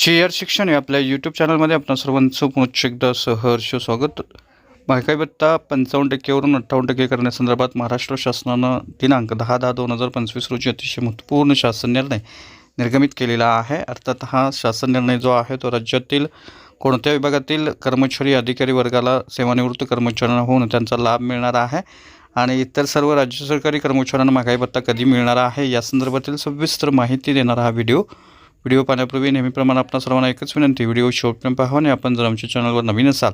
Chair शिक्षण या आपल्या यूट्यूब चॅनलमध्ये आपण सर्वांचं पुनश्च एकदा सहर्ष स्वागत. महागाई भत्ता पंचावन्न टक्केवरून अठ्ठावन्न टक्के करण्यासंदर्भात महाराष्ट्र शासनानं दिनांक दहा दहा दोन हजार पंचवीस रोजी अतिशय महत्त्वपूर्ण शासन निर्णय निर्गमित केलेला आहे. अर्थात हा शासन निर्णय जो आहे तो राज्यातील कोणत्या विभागातील कर्मचारी अधिकारी वर्गाला सेवानिवृत्त कर्मचाऱ्यांना होऊन त्यांचा लाभ मिळणार आहे आणि इतर सर्व राज्य सरकारी कर्मचाऱ्यांना महागाई भत्ता कधी मिळणार आहे या संदर्भातील सविस्तर माहिती देणारा हा व्हिडिओ व्हिडिओ पाहण्यापूर्वी नेहमीप्रमाणे आपण सर्वांना एकच विनंती व्हिडिओ शेवटपर्यंत पाहावा आणि आपण जर आमच्या चॅनलवर नवीन असाल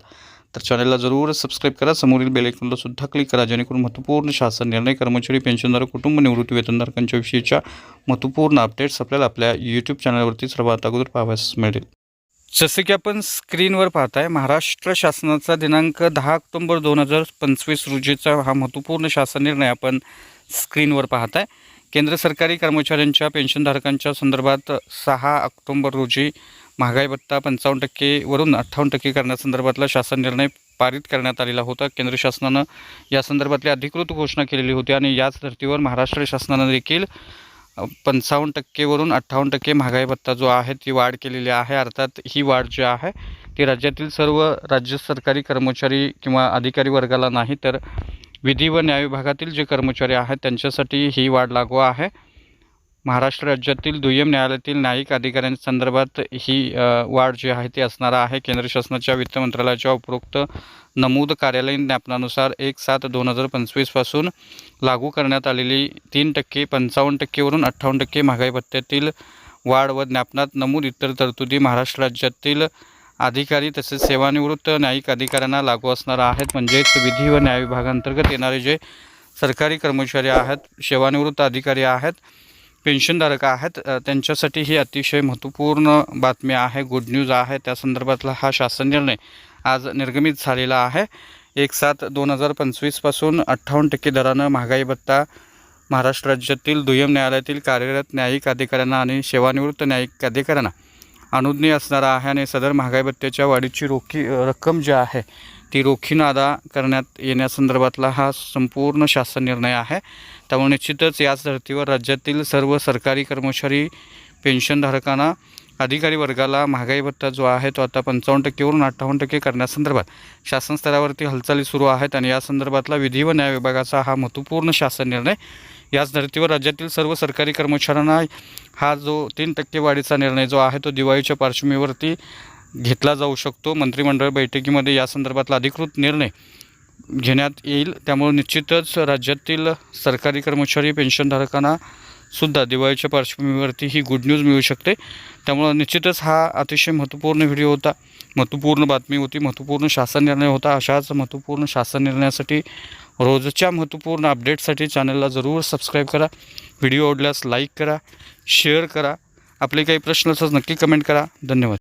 तर चॅनलला जरूर सबस्क्राईब करा. समोरील बेलेकॉनला सुद्धा क्लिक करा जेणेकरून महत्त्वपूर्ण शासन निर्णय कर्मचारी पेन्शनधारक कुटुंब निवृत्ती वेतनधारकांच्या विषयीच्या महत्त्वपूर्ण अपडेट्स आपल्याला आपल्या यूट्यूब चॅनलवरती सर्वात अगोदर पाहावयास मिळेल. जसे की आपण स्क्रीनवर पाहताय महाराष्ट्र शासनाचा दिनांक दहा ऑक्टोंबर दोन हजार पंचवीस रोजीचा हा महत्त्वपूर्ण शासन निर्णय आपण स्क्रीनवर पाहताय. केंद्र सरकारी कर्मचाऱ्यांच्या पेन्शनधारकांच्या संदर्भात सहा ऑक्टोंबर रोजी महागाई भत्ता पंचावन्न टक्केवरून अठ्ठावन्न टक्के करण्यासंदर्भातला शासन निर्णय पारित करण्यात आलेला होता. केंद्र शासनानं या संदर्भातली अधिकृत घोषणा केलेली होती आणि याच धर्तीवर महाराष्ट्र शासनानं देखील पंचावन्न टक्केवरून अठ्ठावन्न टक्के महागाई भत्ता जो आहे ती वाढ केलेली आहे. अर्थात ही वाढ जी आहे ती राज्यातील सर्व राज्य सरकारी कर्मचारी किंवा अधिकारी वर्गाला नाही तर विधी व न्याय विभागातील जे कर्मचारी आहेत त्यांच्यासाठी ही वाढ लागू आहे. महाराष्ट्र राज्यातील दुय्यम न्यायालयातील न्यायिक अधिकाऱ्यांसंदर्भात ही वाढ जी आहे ती असणार आहे. केंद्र शासनाच्या वित्त मंत्रालयाच्या उपरोक्त नमूद कार्यालयीन ज्ञापनानुसार एक सात दोन हजार पंचवीसपासून लागू करण्यात आलेली तीन टक्के पंचावन्न टक्केवरून अठ्ठावन्न टक्के महागाई भत्त्यातील वाढ व ज्ञापनात नमूद इतर तरतुदी महाराष्ट्र राज्यातील अधिकारी तसेच सेवानिवृत्त न्यायिक अधिकाऱ्यांना लागू असणार आहेत. म्हणजेच विधी व न्याय विभागांतर्गत येणारे जे सरकारी कर्मचारी आहेत सेवानिवृत्त अधिकारी आहेत पेन्शनधारक आहेत त्यांच्यासाठी ही अतिशय महत्त्वपूर्ण बातमी आहे गुड न्यूज आहे. त्या संदर्भातला हा शासन निर्णय आज निर्गमित झालेला आहे. एक सात दोन हजार पंचवीसपासून अठ्ठावन्न टक्के दरानं महागाई भत्ता महाराष्ट्र राज्यातील दुय्यम न्यायालयातील कार्यरत न्यायिक अधिकाऱ्यांना आणि सेवानिवृत्त न्यायिक अधिकाऱ्यांना अनुज्ञेय असणारा आहे आणि सदर महागाई भत्त्याच्या वाढीची रोखी रक्कम जी आहे ती रोखीनं अदा करण्यात येण्यासंदर्भातला हा संपूर्ण शासन निर्णय आहे. त्यामुळे निश्चितच याच धर्तीवर राज्यातील सर्व सरकारी कर्मचारी पेन्शनधारकांना अधिकारी वर्गाला महागाई भत्ता जो आहे तो आता पंचावन्न टक्केवरून अठ्ठावन्न टक्के करण्यासंदर्भात शासन स्तरावरती हालचाली सुरू आहेत आणि या संदर्भातला विधी व न्याय विभागाचा हा महत्त्वपूर्ण शासन निर्णय याच धर्तीवर राज्यातील सर्व सरकारी कर्मचाऱ्यांना हा जो तीन टक्के वाढीचा निर्णय जो आहे तो दिवाळीच्या पार्श्वभूमीवरती घेतला जाऊ शकतो. मंत्रिमंडळ बैठकीमध्ये या संदर्भातला अधिकृत निर्णय घेण्यात येईल. त्यामुळे निश्चितच राज्यातील सरकारी कर्मचारी पेन्शनधारकांना सुद्धा दिवाळीच्या पार्श्वभूमीवरती ही गुड न्यूज मिळू शकते. त्यामुळं निश्चितच हा अतिशय महत्त्वपूर्ण व्हिडिओ होता. महत्त्वपूर्ण बातमी होती. महत्त्वपूर्ण शासन निर्णय होता. अशाच महत्त्वपूर्ण शासन निर्णयासाठी रोजच्या महत्त्वपूर्ण अपडेटसाठी चॅनलला जरूर सबस्क्राईब करा. व्हिडिओ आवडल्यास लाईक करा शेअर करा. आपले काही प्रश्न असल्यास नक्की कमेंट करा. धन्यवाद.